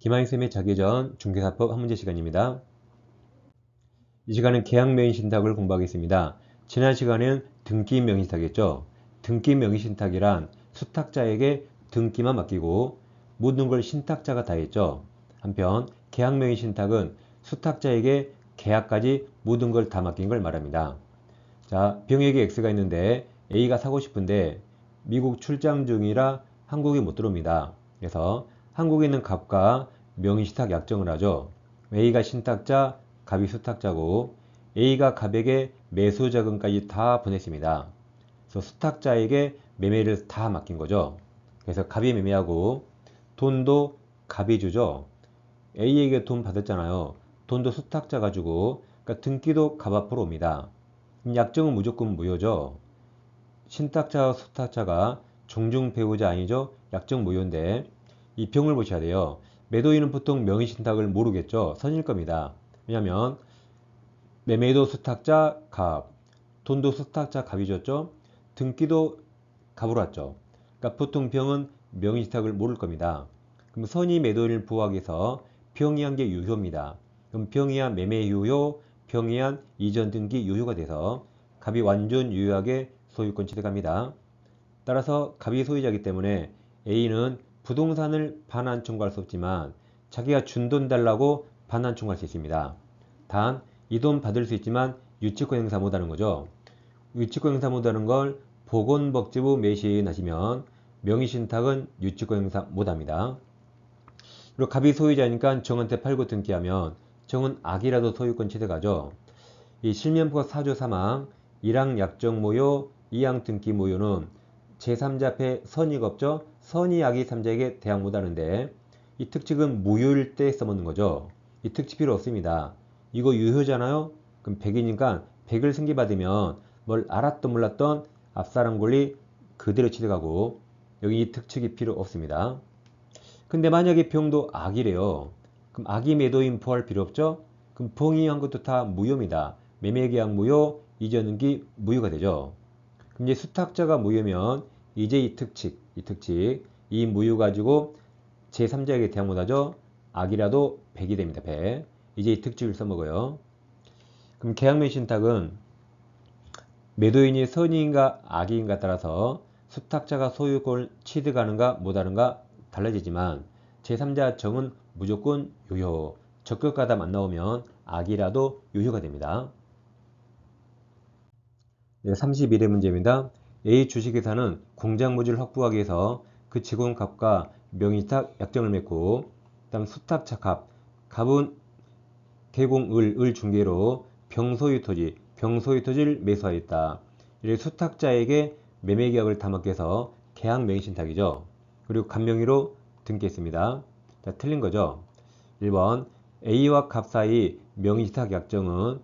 김하인쌤의 자기전 중개사법 한 문제 시간입니다. 이 시간은 계약 명의 신탁을 공부하겠습니다. 지난 시간에는 등기 명의 신탁이었죠. 등기 명의 신탁이란 수탁자에게 등기만 맡기고 모든 걸 신탁자가 다 했죠. 한편 계약 명의 신탁은 수탁자에게 계약까지 모든 걸 다 맡긴 걸 말합니다. 자, 병에게 X가 있는데 A가 사고 싶은데 미국 출장 중이라 한국에 못 들어옵니다. 그래서 한국에 있는 갑과 명의신탁 약정을 하죠. A가 신탁자, 갑이 수탁자고 A가 갑에게 매수 자금까지 다 보냈습니다. 그래서 수탁자에게 매매를 다 맡긴 거죠. 그래서 갑이 매매하고 돈도 갑이 주죠. A에게 돈 받았잖아요. 돈도 수탁자가 주고 그러니까 등기도 갑 앞으로 옵니다. 약정은 무조건 무효죠. 신탁자와 수탁자가 종중 배우자 아니죠? 약정 무효인데 이 병을 보셔야 돼요. 매도인은 보통 명의신탁을 모르겠죠. 선일 겁니다. 왜냐하면 매매도 수탁자 갑, 돈도 수탁자 갑이 줬죠. 등기도 갑으로 왔죠. 그러니까 보통 병은 명의신탁을 모를 겁니다. 그럼 선의 매도인을 부호하기 위해서 병이한 게 유효입니다. 그럼 병이한 매매 유효, 병이한 이전 등기 유효가 돼서 갑이 완전 유효하게 소유권 취득합니다. 따라서 갑이 소유자이기 때문에 A는 부동산을 반환 청구할 수 없지만 자기가 준 돈 달라고 반환 청구할 수 있습니다. 단 이 돈 받을 수 있지만 유치권 행사 못하는 거죠. 유치권 행사 못하는 걸 보건복지부 매시하시면 명의신탁은 유치권 행사 못합니다. 그리고 갑이 소유자니까 정한테 팔고 등기하면 정은 악이라도 소유권 취득하죠. 이 실면포 사조 사망, 1항 약정 모요, 2항 등기 모요는 제3자 앞에 선의가 없죠. 선의 악이 3자에게 대항 못하는데 이 특칙은 무효일 때 써먹는 거죠. 이 특칙 필요 없습니다. 이거 유효잖아요. 그럼 100이니까 100을 승계받으면 뭘 알았던 몰랐던 앞사람 권리 그대로 취득하고 여기 이 특칙이 필요 없습니다. 근데 만약에 병도 악이래요. 그럼 악이 매도인 부할 필요 없죠? 그럼 봉이한 것도 다 무효입니다. 매매계약 무효, 이전등기 무효가 되죠. 그럼 이제 수탁자가 무효면 이제 이 특칙, 이 특칙, 이 무효 가지고 제3자에게 대항 못하죠? 악이라도 100이 됩니다. 100. 이제 이 특칙을 써먹어요. 그럼 계약매 신탁은 매도인이 선의인가 악의인가 따라서 수탁자가 소유권을 취득하는가 못하는가 달라지지만 제3자 정은 무조건 유효. 적격가담 안 나오면 악이라도 유효가 됩니다. 네, 31회 문제입니다. A 주식회사는 공장무지를 확보하기 위해서 그 직원 값과 명의탁 약정을 맺고 다음 수탁자 값, 값은 개공을 을 중개로 병소유 토지, 병소유 토지를 매수하였다. 이래 수탁자에게 매매계약을 담았해서 계약 명의신탁이죠. 그리고 간명의로 등기했습니다. 자, 틀린 거죠. 1번 A와 갑 사이 명의신탁 약정은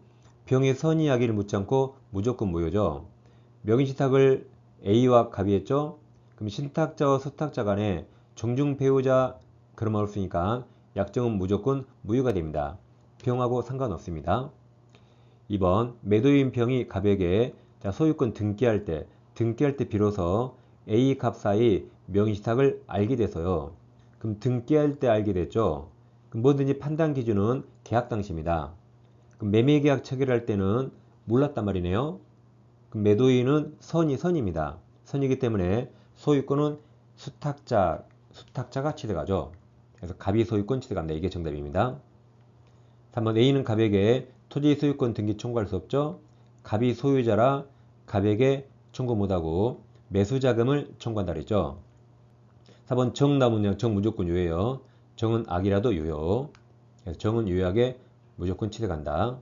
병의 선의하기를 묻지 않고 무조건 무효죠. 명의신탁을 A와 갑이 했죠. 그럼 신탁자와 수탁자 간에 종중 배우자 그런 말 없으니까 약정은 무조건 무효가 됩니다. 병하고 상관없습니다. 2번 매도인 병이 갑에게 자, 소유권 등기할 때 등기할 때 비로소 A 값 사이 명의신탁을 알게 돼서요. 그럼 등기할 때 알게 됐죠. 그럼 뭐든지 판단 기준은 계약 당시입니다. 그럼 매매 계약 체결할 때는 몰랐단 말이네요. 매도인은 선이 선입니다. 선이기 때문에 소유권은 수탁자 수탁자가 취득하죠. 그래서 갑이 소유권 취득합니다. 이게 정답입니다. 3번 A는 갑에게 토지 소유권 등기 청구할 수 없죠. 갑이 소유자라 갑에게 청구 못하고 매수 자금을 청구한다 그랬죠. 4번 정나무냐 정 무조건 유효예요. 정은 악이라도 유효. 정은 유효하게 무조건 취득한다.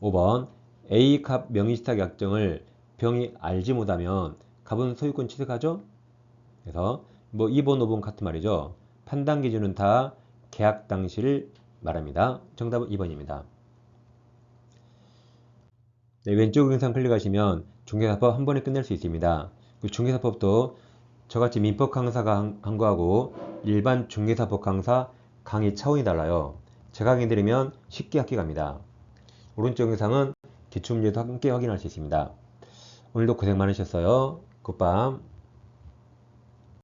5번 A 갑 명의신탁 약정을 병이 알지 못하면 갑은 소유권 취득하죠? 그래서 뭐 2번, 5번 같은 말이죠. 판단 기준은 다 계약 당시를 말합니다. 정답은 2번입니다. 네, 왼쪽 영상 클릭하시면 중개사법 한 번에 끝낼 수 있습니다. 그 중개사법도 저같이 민법 강사가 한 거하고 일반 중개사법 강사 강의 차원이 달라요. 제가 강의 들으면 쉽게 갑니다. 오른쪽 영상은 기출문제도 함께 확인할 수 있습니다. 오늘도 고생 많으셨어요. 굿밤.